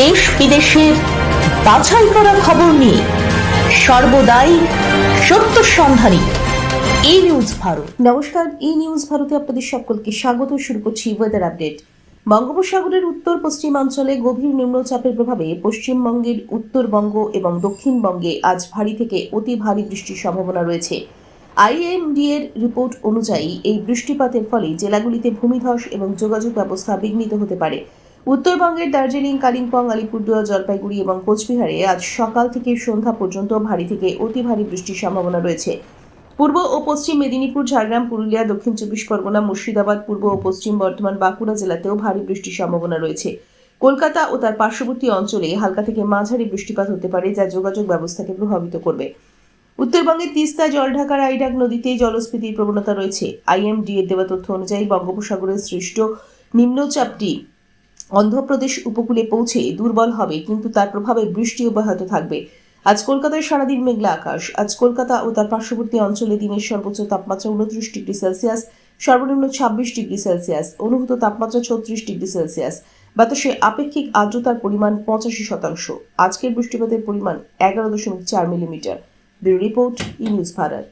দেশ বিদেশের বাছাই করা খবর নিয়ে সর্বদাই সত্য সন্ধানী এই নিউজ ভারত। নমস্কার এই নিউজ ভারতে আপনাদের সকলকে স্বাগত। শুরু করছি ওয়েদার আপডেট বঙ্গোপসাগরের উত্তর পশ্চিমাঞ্চলে গভীর নিম্নচাপের প্রভাবে পশ্চিমবঙ্গের উত্তরবঙ্গ এবং দক্ষিণবঙ্গে আজ ভারী থেকে অতি ভারী বৃষ্টির সম্ভাবনা রয়েছে। আইএমডি এর রিপোর্ট অনুযায়ী এই বৃষ্টিপাতের ফলে জেলাগুলিতে ভূমিধস এবং যোগাযোগ ব্যবস্থা বিঘ্নিত হতে পারে। উত্তরবঙ্গের দার্জিলিং, কালিম্পং, আলিপুরদুয়ার, জলপাইগুড়ি এবং কোচবিহারে আজ সকাল থেকে সন্ধ্যা পর্যন্ত ভারী থেকে অতি ভারী বৃষ্টির সম্ভাবনা রয়েছে। পূর্ব ও পশ্চিম মেদিনীপুর, ঝাড়গ্রাম, পুরুলিয়া, দক্ষিণ চব্বিশ পরগনা, মুর্শিদাবাদ, পূর্ব ও পশ্চিম বর্ধমান, বাঁকুড়া জেলাতেও ভারী বৃষ্টির সম্ভাবনা রয়েছে। কলকাতা ও তার পার্শ্ববর্তী অঞ্চলে হালকা থেকে মাঝারি বৃষ্টিপাত হতে পারে, যা যোগাযোগ ব্যবস্থাকে প্রভাবিত করবে। উত্তরবঙ্গের তিস্তা জলঢাকার আইডাক নদীতে জলস্ফীতির প্রবণতা রয়েছে। আইএমডি এর দেওয়া তথ্য অনুযায়ী বঙ্গোপসাগরের সৃষ্ট নিম্নচাপটি অন্ধ্রপ্রদেশ উপকূলে পৌঁছে দুর্বল হবে, কিন্তু তার প্রভাবে বৃষ্টি অব্যাহত থাকবে। আজ কলকাতায় সারাদিন মেঘলা আকাশ। আজ কলকাতা ও তার পার্শ্ববর্তী অঞ্চলে দিনের সর্বোচ্চ তাপমাত্রা উনত্রিশ ডিগ্রি সেলসিয়াস, সর্বনিম্ন ছাব্বিশ ডিগ্রি সেলসিয়াস, অনুভূত তাপমাত্রা ছত্রিশ ডিগ্রি সেলসিয়াস। বাতাসে আপেক্ষিক আর্দ্রতার পরিমাণ পঁচাশি শতাংশ। আজকের বৃষ্টিপাতের পরিমাণ এগারো দশমিক চার millimetre. Bureau report, E Bharat.